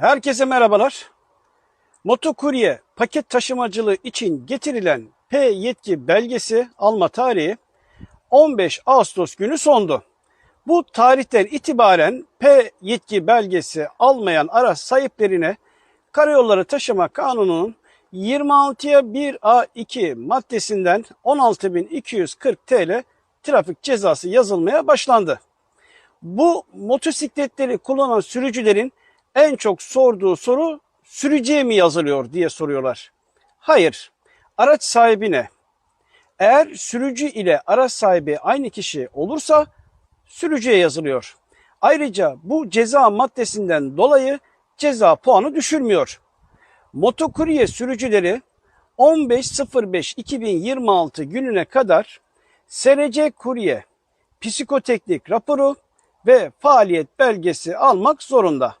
Herkese merhabalar. Motokurye paket taşımacılığı için getirilen P yetki belgesi alma tarihi 15 Ağustos günü sondu. Bu tarihten itibaren P yetki belgesi almayan araç sahiplerine Karayolları Taşıma Kanunu'nun 26'ya 1A2 maddesinden 16.240 TL trafik cezası yazılmaya başlandı. Bu motosikletleri kullanan sürücülerin en çok sorduğu soru sürücüye mi yazılıyor diye soruyorlar. Hayır, araç sahibine. Eğer sürücü ile araç sahibi aynı kişi olursa sürücüye yazılıyor. Ayrıca bu ceza maddesinden dolayı ceza puanı düşürmüyor. Motokurye sürücüleri 15.05.2026 gününe kadar SRC Kurye psikoteknik raporu ve faaliyet belgesi almak zorunda.